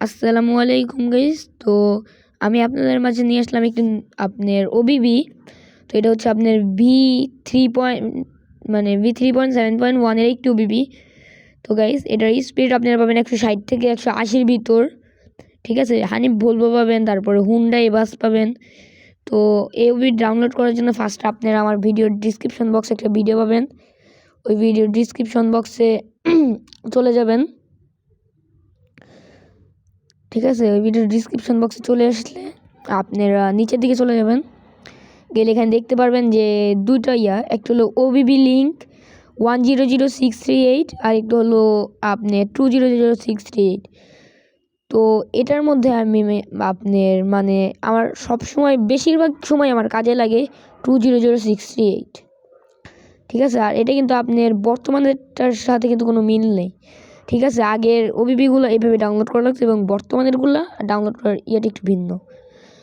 আসসালামু আলাইকুম গাইস তো আমি আপনাদের মাঝে নিয়ে আসলাম একটি আপনার ওবিবি তো এটা হচ্ছে আপনার ভি থ্রি পয়েন্ট মানে V three point seven point ওয়ানের একটি ওবিবি তো গাইস এটার স্পিড আপনারা পাবেন একশো ষাট থেকে একশো আশির ভিতর। ঠিক আছে? হানি ভলভো পাবেন, তারপরে হুন্ডা এবাস পাবেন। তো এই ওবি ডাউনলোড করার জন্য ফার্স্ট আপনারা আমার ভিডিওর ডিসক্রিপশন বক্সে একটা ভিডিও পাবেন। ওই ভিডিও ডিসক্রিপশন বক্সে চলে যাবেন। ঠিক আছে? ওই ভিডিওর ডিসক্রিপশন বক্সে চলে আসলে আপনারা নিচের দিকে চলে যাবেন। গেলে এখানে দেখতে পারবেন যে দুইটা ইয়া, একটা হলো OBB link one zero zero six three eight আর একটা হলো আপনার two zero zero six three eight তো এটার মধ্যে আমি আপনার মানে আমার সব সময় বেশিরভাগ সময় আমার কাজে লাগে two zero zero six three eight ঠিক আছে? আর এটা কিন্তু আপনার বর্তমানেরটার সাথে কিন্তু কোনো মিল নেই। ঠিক আছে, আগের ওবিপিগুলো এইভাবে ডাউনলোড করা লাগছে এবং বর্তমানেরগুলো ডাউনলোড করার ইয়েটা একটু ভিন্ন।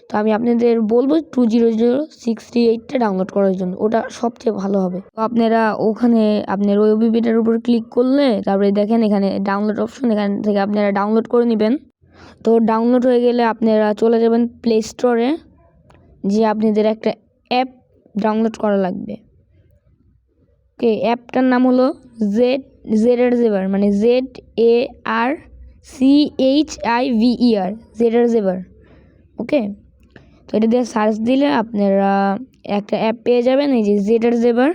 তো আমি আপনাদের বলব two zero zero six three এইটটা download করার জন্য, ওটা সবচেয়ে ভালো হবে। তো আপনারা ওখানে আপনার ওই ওবিপিটার উপর ক্লিক করলে, তারপরে দেখেন এখানে ডাউনলোড অপশন এখান থেকে আপনারা ডাউনলোড করে নেবেন। তো ডাউনলোড হয়ে গেলে আপনারা চলে যাবেন প্লে স্টোরে যে আপনাদের একটা অ্যাপ ডাউনলোড করা লাগবে। ওকে অ্যাপটার নাম হলো জেড জেড আর জেভার মানে Z A R C H I V E R ZArchiver okay তো এটা দিয়ে সার্চ দিলে আপনারা একটা অ্যাপ পেয়ে যাবেন, এই যে জেড আর জেভার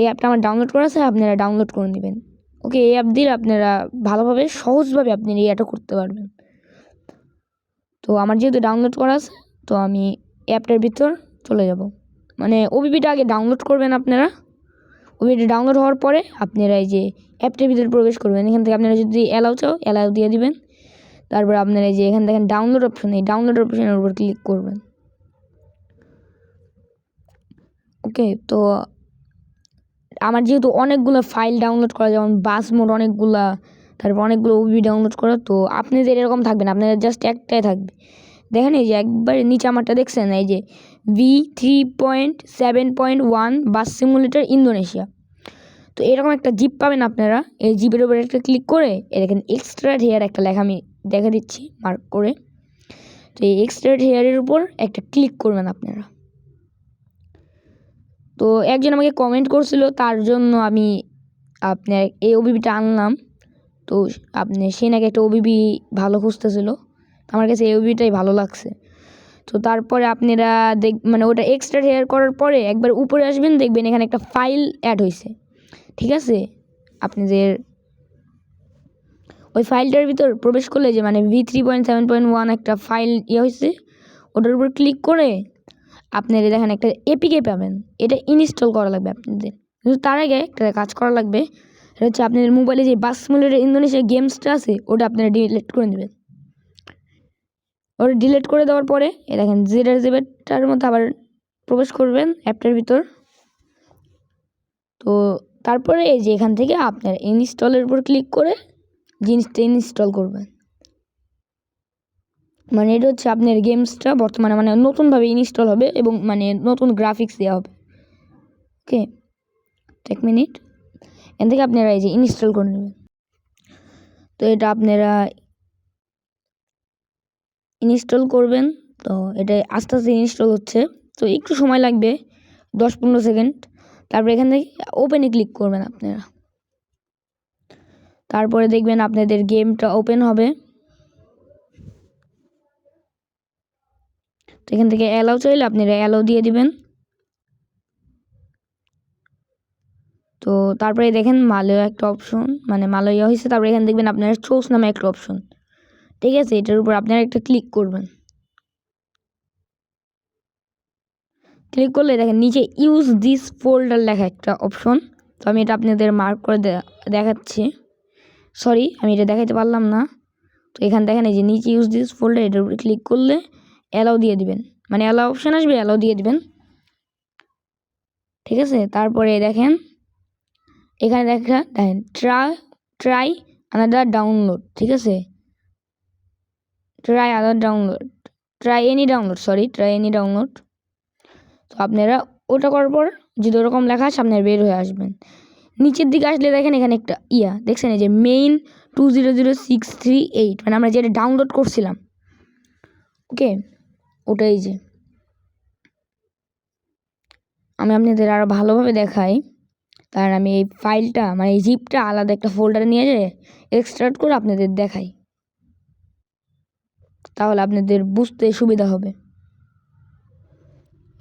এই অ্যাপটা আমার ডাউনলোড করা আছে, আপনারা ডাউনলোড করে নেবেন ওকে এই অ্যাপ দিলে আপনারা ভালোভাবে, সহজভাবে আপনি এই অ্যাপটা করতে পারবেন। তো আমার যেহেতু ডাউনলোড করা আছে, তো আমি অ্যাপটার ভিতর চলে যাব। মানে ওবিপিটা আগে ডাউনলোড করবেন আপনারা ওবিপিটা ডাউনলোড হওয়ার পরে আপনারা এই যে অ্যাপটার ভিতরে প্রবেশ করবেন। এখান থেকে আপনারা যদি অ্যালাউ চাও অ্যালাউ দিয়ে দিবেন। তারপর আপনারা এই যে এখান থেকে ডাউনলোড অপশন এই ডাউনলোড অপশনের উপর ক্লিক করবেন। ওকে তো আমার যেহেতু অনেকগুলো ফাইল ডাউনলোড করা, যেমন বাস মোড অনেকগুলা, তারপর অনেকগুলো ওবি ডাউনলোড করা, তো আপনাদের এরকম থাকবে না। আপনাদের জাস্ট একটাই থাকবে। দেখেন এই যে একবার নিচে আমারটা দেখছেন, এই যে V three point seven point one bus simulator Indonesia তো এরকম একটা জিপ পাবেন আপনারা, এই জিপের উপরে একটা ক্লিক করে এ দেখেন এক্সট্রা হেয়ার একটা লেখা আমি দেখা দিচ্ছি মার্ক করে। তো এই এক্সট্রা হেয়ারের উপর একটা ক্লিক করবেন আপনারা। তো একজন আমাকে কমেন্ট করছিল, তার জন্য আমি আপনার এই ওবিপিটা আনলাম। তো আপনি, সে নাকি একটা ওবিবি ভালো খুঁজতেছিল। আমার কাছে এই ওবিটাই ভালো লাগছে। তো তারপরে আপনারা দেখ মানে ওটা এক্সট্রা হেয়ার করার পরে একবার উপরে আসবেন, দেখবেন এখানে একটা ফাইল অ্যাড হয়েছে ঠিক আছে? আপনাদের ওই ফাইলটার ভিতর প্রবেশ করলে যে মানে V three point seven point one একটা ফাইল ইয়ে হয়েছে ওটার উপর ক্লিক করে আপনারা দেখেন একটা এপিকে পাবেন। এটা ইনস্টল করা লাগবে আপনাদের। কিন্তু তার আগে একটা কাজ করা লাগবে, এটা হচ্ছে আপনাদের মোবাইলে যে বাস সিমুলেটার ইন্দোনেশিয়া গেমসটা আছে, ওটা আপনারা ডিলিট করে নেবেন। ওটা ডিলিট করে দেওয়ার পরে, এ দেখেন জেডার জেবেটার মধ্যে আবার প্রবেশ করবেন অ্যাপটার ভিতর। তো তারপরে এই যে এখান থেকে আপনার ইনস্টলের উপর ক্লিক করে জিনিসটা ইনস্টল করবেন। মানে এটা হচ্ছে আপনার গেমসটা বর্তমানে মানে নতুনভাবে ইনস্টল হবে এবং মানে নতুন গ্রাফিক্স দেওয়া হবে। ওকে এক মিনিট এখান থেকে আপনারা এই যে ইনস্টল করে নেবেন। তো এটা আপনারা ইনস্টল করবেন, তো এটা আস্তে আস্তে ইনস্টল হচ্ছে। তো একটু সময় লাগবে, দশ পনেরো সেকেন্ড তারপরে এখান থেকে ওপেনে ক্লিক করবেন আপনারা। তারপরে দেখবেন আপনাদের গেমটা ওপেন হবে। তো এখান থেকে অ্যালাউ চাইলে আপনারা অ্যালাউ দিয়ে দিবেন। তো তারপরে দেখেন মালয় একটা অপশন মানে মালয়া হয়েছে, তারপরে এখানে দেখবেন আপনারা চোস নামে একটা অপশন ঠিক আছে? এটার উপর আপনারা একটা ক্লিক করবেন। ক্লিক করলে দেখেন নিচে ইউজ দিস ফোল্ডার লেখা একটা অপশন তো আমি এটা আপনাদের মার্ক করে দেখাচ্ছি। সরি আমি এটা দেখাতে পারলাম না। তো এখানে দেখেন এই যে নিচে ইউজ দিস ফোল্ডার এটার উপরে ক্লিক করলে অ্যালাউ দিয়ে দিবেন। মানে অ্যালাউ অপশান আসবে অ্যালাউ দিয়ে দিবেন। ঠিক আছে? তারপরে দেখেন, এখানে দেখা দেখেন ট্রাই ট্রাই আনাদার ডাউনলোড ঠিক আছে? Try other download try any download sorry try any download তো আপনারা ওটা করার পর যদি ওরকম লেখা আছে, আপনারা বের হয়ে আসবেন। নিচের দিকে আসলে দেখেন এখানে একটা ইয়া, দেখছেন এই যে main two zero zero six three eight মানে আমরা যেটা ডাউনলোড করছিলাম। ওকে ওটাই যে। আমি আপনাদের আরও ভালোভাবে দেখাই। তার আমি এই ফাইলটা মানে এই জিপটা আলাদা একটা ফোল্ডারে নিয়ে যেয়ে এক্সট্রাক্ট করে আপনাদের দেখাই। তাহলে আপনাদের বুঝতে সুবিধা হবে।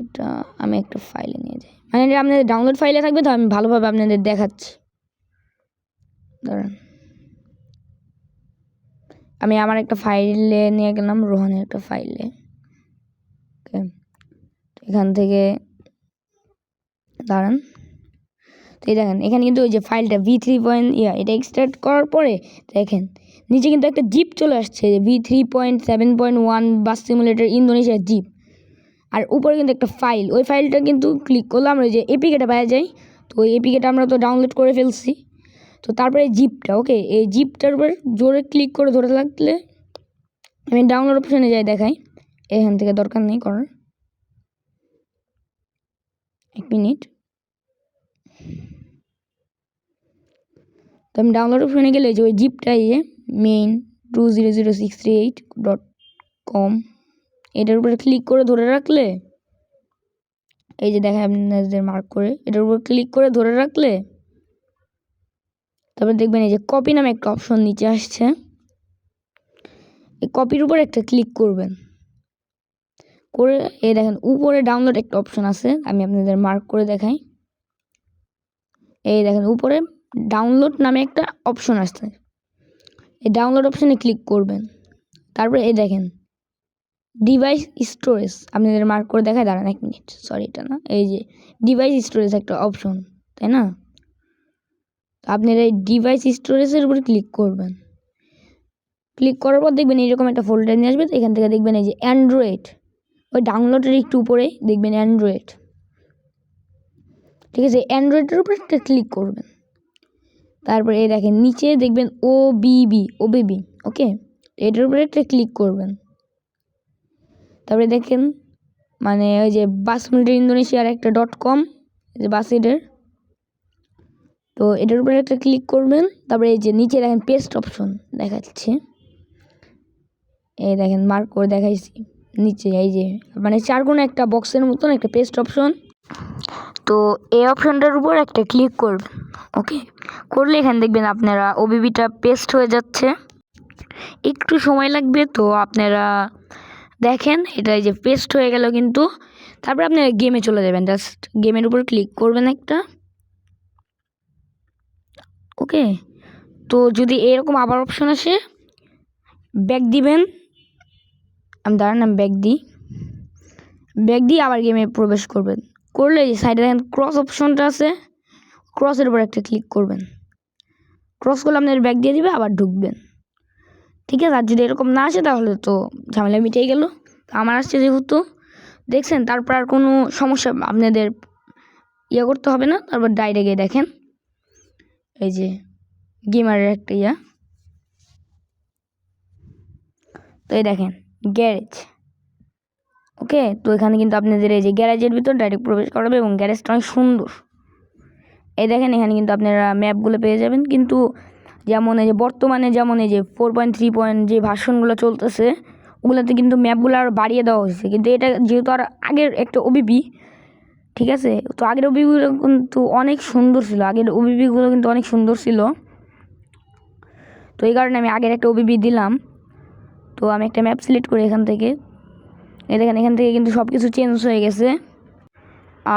এটা আমি একটা ফাইলে নিয়ে যাই। মানে এটা আপনাদের ডাউনলোড ফাইলে থাকবে তো আমি ভালোভাবে আপনাদের দেখাচ্ছি। দাঁড়ান আমি আমার একটা ফাইলে নিয়ে গেলাম, রোহনের একটা ফাইলে ওকে এখান থেকে দাঁড়ান। তো এই দেখেন, এখানে কিন্তু ওই যে ফাইলটা ভি থ্রি পয়েন্ট ইয়া, এটা এক্সট্রাক্ট করার পরে দেখেন নিচে কিন্তু একটা জিপ চলে আসছে V three point seven point one bus simulator ইন্দোনেশিয়ার জিপ আর উপরে কিন্তু একটা ফাইল ওই ফাইলটা কিন্তু ক্লিক করলে আমরা যে এপিকেটা পাওয়া যায়। তো ওই এপিকেটা আমরা তো ডাউনলোড করে ফেলছি। তো তারপরে জিপটা ওকে এই জিপটার উপর জোরে ক্লিক করে ধরে থাকলে আমি ডাউনলোড অপশানে যাই দেখাই। এখান থেকে দরকার নেই করার। এক মিনিট তো আমি ডাউনলোড অপশানে গেলে যে ওই জিপটা এই যে main two zero zero six three eight dot com এটার উপরে ক্লিক করে ধরে রাখলে, এই যে দেখেন আপনাদের মার্ক করে, এটার উপর ক্লিক করে ধরে রাখলে, তারপর দেখবেন এই যে কপি নামে একটা অপশন নিচে আসছে। এই কপির উপর একটা ক্লিক করবেন। করে এই দেখেন উপরে ডাউনলোড একটা অপশন আছে, আমি আপনাদের মার্ক করে দেখাই। এই দেখেন উপরে ডাউনলোড নামে একটা অপশন আসছে। এই ডাউনলোড অপশানে ক্লিক করবেন। তারপরে এই দেখেন ডিভাইস স্টোরেজ আপনাদের মার্ক করে দেখায়, দাঁড়ান এক মিনিট সরি এটা না, এই যে ডিভাইস স্টোরেজ একটা অপশন তাই না? তো আপনারা এই ডিভাইস স্টোরেজের উপরে ক্লিক করবেন। ক্লিক করার পর দেখবেন এইরকম একটা ফোল্ডার নিয়ে আসবে, তো এখান থেকে দেখবেন এই যে অ্যান্ড্রয়েড ওই ডাউনলোডের একটু উপরে দেখবেন অ্যান্ড্রয়েড ঠিক আছে অ্যান্ড্রয়েডের উপরে একটা ক্লিক করবেন। তারপরে এই দেখেন, নিচে দেখবেন ও বিবি ও বিবি ওকে এটার উপরে একটা ক্লিক করবেন। তারপরে দেখেন মানে ওই যে বাস মিলিটারি ইন্দোনেশিয়ার একটা ডট কম যে বাস এটার তো এটার উপরে একটা ক্লিক করবেন, তারপরে এই যে নিচে দেখেন পেস্ট অপশন দেখাচ্ছে। এই দেখেন মার্ক করে দেখাইছি। নিচে এই যে মানে চার কোনো একটা বক্সের মতন একটা পেস্ট অপশন তো এই অপশানটার উপর একটা ক্লিক করবেন ওকে করলে এখানে দেখবেন আপনারা ওবিবিটা পেস্ট হয়ে যাচ্ছে। একটু সময় লাগবে তো আপনারা দেখেন, এটা এই যে পেস্ট হয়ে গেল কিন্তু। তারপর আপনারা গেমে চলে যাবেন জাস্ট গেমের উপর ক্লিক করবেন একটা। ওকে তো যদি এরকম আবার অপশন আসে ব্যাগ দিবেন। আমি দাঁড়ান, আমি ব্যাক দিই। ব্যাগ দিয়ে আবার গেমে প্রবেশ করবেন। করলে সাইডে দেখেন ক্রস অপশনটা আছে। ক্রসের উপর একটা ক্লিক করবেন। ক্রস করলে আপনার ব্যাগ দিয়ে দিবে, আবার ঢুকবেন। ঠিক আছে, আর যদি এরকম না আসে তাহলে তো ঝামেলা মিটেই গেল। আমার আসছে যেহেতু, দেখছেন তারপর আর কোনো সমস্যা আপনাদের ইয়ে করতে হবে না। তারপর ডাইরে গিয়ে দেখেন। এই যে গেমারের একটা ইয়া। তো এই দেখেন গ্যারেজ ওকে? তো এখানে কিন্তু আপনাদের এই যে গ্যারেজের ভিতর ডাইরেক্ট প্রবেশ করাবে এবং গ্যারেজটা অনেক সুন্দর। এই দেখেন, এখানে কিন্তু আপনারা ম্যাপগুলো পেয়ে যাবেন। কিন্তু যেমন এই যে বর্তমানে যেমন এই যে ফোর পয়েন্ট থ্রি পয়েন্ট যে ভার্সনগুলো চলতেছে, ওগুলোতে কিন্তু ম্যাপগুলো আরও বাড়িয়ে দেওয়া হয়েছে। কিন্তু এটা যেহেতু আর আগের একটা ওবিপি ঠিক আছে? তো আগের ওবিপিগুলো কিন্তু অনেক সুন্দর ছিল। আগের ওবিপিগুলো কিন্তু অনেক সুন্দর ছিল। তো এই কারণে আমি আগের একটা ওবিপি দিলাম। তো আমি একটা ম্যাপ সিলেক্ট করি এখান থেকে। দেখেন, এখান থেকে কিন্তু সব কিছু চেঞ্জ হয়ে গেছে।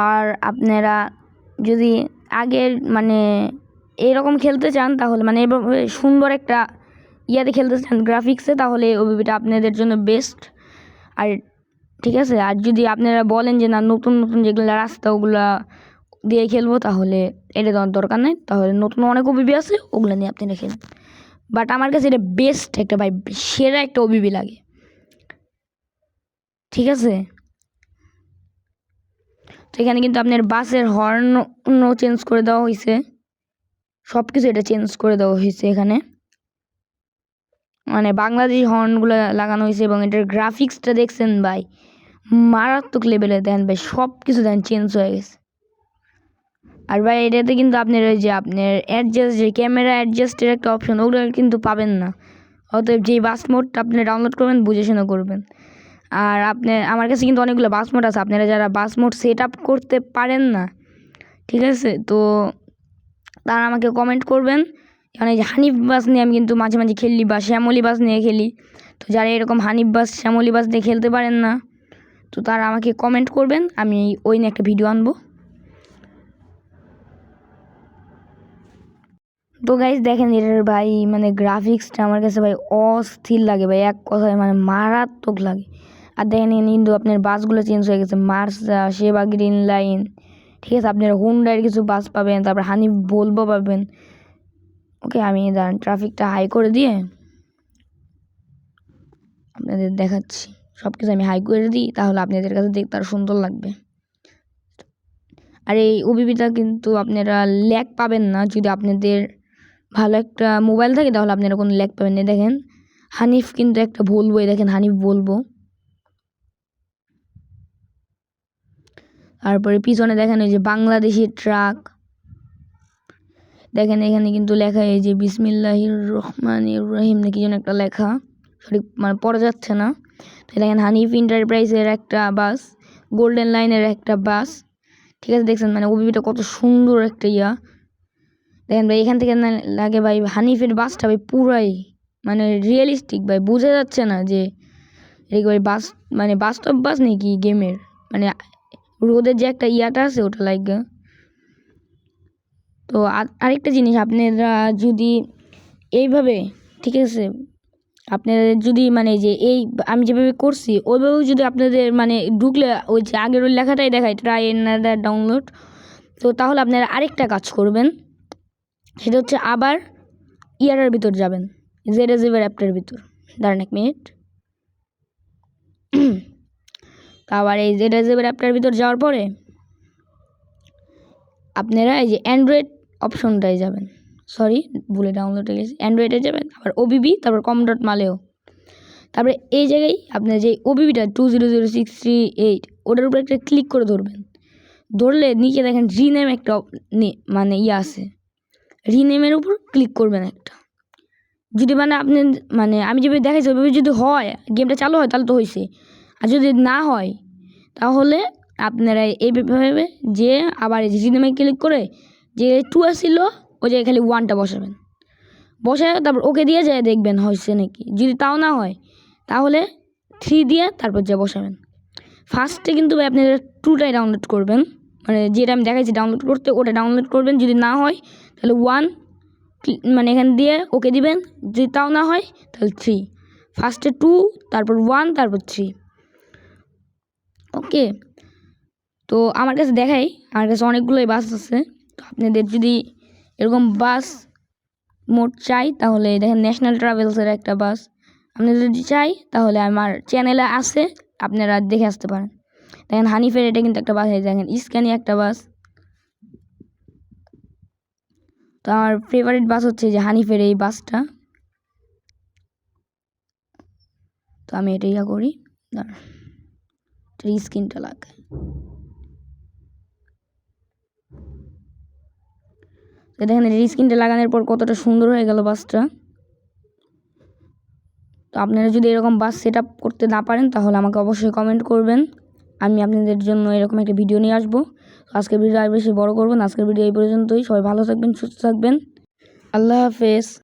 আর আপনারা যদি আগের মানে এরকম খেলতে চান, তাহলে মানে সুন্দর একটা ইয়াতে খেলতে চান গ্রাফিক্সে তাহলে ওবিপিটা আপনাদের জন্য বেস্ট আর ঠিক আছে, আর যদি আপনারা বলেন যে, না, নতুন নতুন যেগুলো রাস্তা, ওগুলা দিয়ে খেলব, তাহলে এটা দেওয়ার দরকার নেই। তাহলে নতুন অনেক ওবিবি আছে, ওগুলো নিয়ে আপনারা খেলেন বাট আমার কাছে এটা বেস্ট একটা ভাই, সেরা একটা ওবিবি লাগে। ঠিক আছে? তো এখানে কিন্তু আপনার বাসের হর্নও চেঞ্জ করে দেওয়া হয়েছে সব কিছু এটা চেঞ্জ করে দেওয়া হয়েছে এখানে। মানে বাংলাদেশি হর্নগুলো লাগানো হয়েছে এবং এটার গ্রাফিক্সটা দেখছেন ভাই? মারাত্মক লেভেলে দেন ভাই সব কিছু দেন চেঞ্জ হয়ে গেছে। আর ভাই, এটাতে কিন্তু আপনার ওই যে আপনার অ্যাডজাস্ট যে ক্যামেরা অ্যাডজাস্টের একটা অপশন ওগুলো কিন্তু পাবেন না। অতএব যেই বাস মোডটা আপনি ডাউনলোড করবেন, বুঝে শুনে করবেন। আর আপনি, আমার কাছে কিন্তু অনেকগুলো বাস মোড আছে। আপনারা যারা বাস মোড সেট আপ করতে পারেন না, ঠিক আছে? তো তারা আমাকে কমেন্ট করবেন। এই যে হানিফ বাস নিয়ে আমি কিন্তু মাঝে মাঝে খেলি বা শ্যামলি বাস নিয়ে খেলি। তো যারা এরকম হানিফ বাস শ্যামলি বাস নিয়ে খেলতে পারেন না, তো তারা আমাকে কমেন্ট করবেন। আমি ওই নিয়ে একটা ভিডিও আনব। তো গাইজ দেখেন এটার ভাই মানে গ্রাফিক্সটা আমার কাছে ভাই অস্থির লাগে ভাই। এক কথায় মানে মারাত্মক লাগে। আর দেখেন কিন্তু আপনার বাসগুলো চেঞ্জ হয়ে গেছে মার্সা সেবা গ্রিন লাইন ঠিক আছে? আপনার হুন্ডার কিছু বাস পাবেন, তারপর হানি বলব পাবেন। ওকে আমি দাঁড়ান ট্রাফিকটা হাই করে দিয়ে আপনাদের দেখাচ্ছি। সব কিছু আমি হাই করে দিই, তাহলে আপনাদের কাছে দেখতে আরও সুন্দর লাগবে। আর এই ওবিপিটা কিন্তু আপনারা ল্যাক পাবেন না, যদি আপনাদের ভালো একটা মোবাইল থাকে, তাহলে আপনারা কোনো ল্যাক পাবেন না। দেখেন হানিফ কিন্তু একটা বলবোই দেখেন হানিফ বলব তারপরে পিছনে দেখেন ওই যে বাংলাদেশি ট্রাক। দেখেন এখানে কিন্তু লেখা এই যে বিসমিল্লাহির রহমান রহিম নাকি যেন একটা লেখা। সঠিক মানে পড়া যাচ্ছে না। তো দেখেন হানিফ এন্টারপ্রাইজের একটা বাস, গোল্ডেন লাইনের একটা বাস। ঠিক আছে, দেখছেন মানে ওবিপিটা কত সুন্দর একটা ইয়া। দেখেন ভাই, এখান থেকে না লাগে ভাই, হানিফের বাসটা ভাই পুরাই মানে রিয়েলিস্টিক ভাই। বোঝা যাচ্ছে না যে এটা ভাই বাস মানে বাস্তব বাস নাকি গেমের? মানে রোদের যে একটা ইয়াটা আছে ওটা লাগে তো আর- আরেকটা জিনিস, আপনারা যদি এইভাবে, ঠিক আছে আপনাদের যদি মানে যে এই আমি যেভাবে করছি, ওইভাবেও যদি আপনাদের মানে ঢুকলে ওই যে আগের ওই লেখাটাই দেখায় ট্রাই এনাদার ডাউনলোড তো তাহলে আপনারা আরেকটা কাজ করবেন, সেটা হচ্ছে আবার ইয়ারের ভিতর যাবেন জেড এজিভের অ্যাপটার ভিতর। দাঁড়ান এক মিনিট তো আবার এই জেড এজিভের অ্যাপটার ভিতর যাওয়ার পরে আপনারা এই যে অ্যান্ড্রয়েড অপশনটায় যাবেন। সরি ভুলে ডাউনলোডে গেছি। অ্যান্ড্রয়েডে যাবেন, আবার ওবিবি তারপর কম ডট মালেও তারপরে এই জায়গায় আপনার যে ওবিবিটা two zero zero six three eight ওটার উপরে একটা ক্লিক করে ধরবেন। ধরলে নিচে দেখেন রিনেম একটা মানে ইয়ে আছে। রিনেমের উপর ক্লিক করবেন একটা। যদি মানে আপনি মানে আমি যেভাবে দেখাইছি, ওইভাবে যদি হয় গেমটা চালু হয়, তাহলে তো হয়েছে আর যদি না হয়, তাহলে আপনারা এইভাবে যে আবার এই রিনেমে ক্লিক করে যে টু আসছিল, ওই জায়গায় খালি ওয়ানটা বসাবেন। বসে তারপর ওকে দিয়ে যায় দেখবেন হয়েছে নাকি। যদি তাও না হয়, তাহলে থ্রি দিয়ে তারপর যা বসাবেন। ফার্স্টে কিন্তু ভাই টুটাই ডাউনলোড করবেন। মানে যেটা আমি দেখাইছি ডাউনলোড করতে, ওটা ডাউনলোড করবেন। যদি না হয়, তাহলে ওয়ান মানে এখান দিয়ে ওকে দিবেন। যদি তাও না হয়, তাহলে থ্রি ফার্স্টে টু তারপর ওয়ান তারপর থ্রি ওকে? তো আমার কাছে দেখাই, আমার কাছে অনেকগুলোই বাস আছে। তো আপনাদের যদি এরকম বাস মোট চাই, তাহলে দেখেন ন্যাশনাল ট্রাভেলসের একটা বাস। আপনি যদি চাই, তাহলে আমার চ্যানেলে আছে, আপনারা দেখে আসতে পারেন। দেখেন হানিফের এটা কিন্তু একটা বাস দেখেন ইস্কানি একটা বাস। তো আমার ফেভারিট বাস হচ্ছে যে হানিফের এই বাসটা। তো আমি এটা ইয়া করি স্ক্রিনটা লাগাই তো দেখেন স্ক্রিনটা লাগানোর পর কতটা সুন্দর হয়ে গেল বাসটা। তো আপনারা যদি এরকম বাস সেট করতে না পারেন, তাহলে আমাকে অবশ্যই কমেন্ট করবেন। আমি আপনাদের জন্য এরকম একটা ভিডিও নিয়ে আসব। আজকের ভিডিও আর বেশি বড় করব না। আজকের ভিডিও এই পর্যন্তই। সবাই ভালো থাকবেন, সুস্থ থাকবেন। আল্লাহ হাফেজ।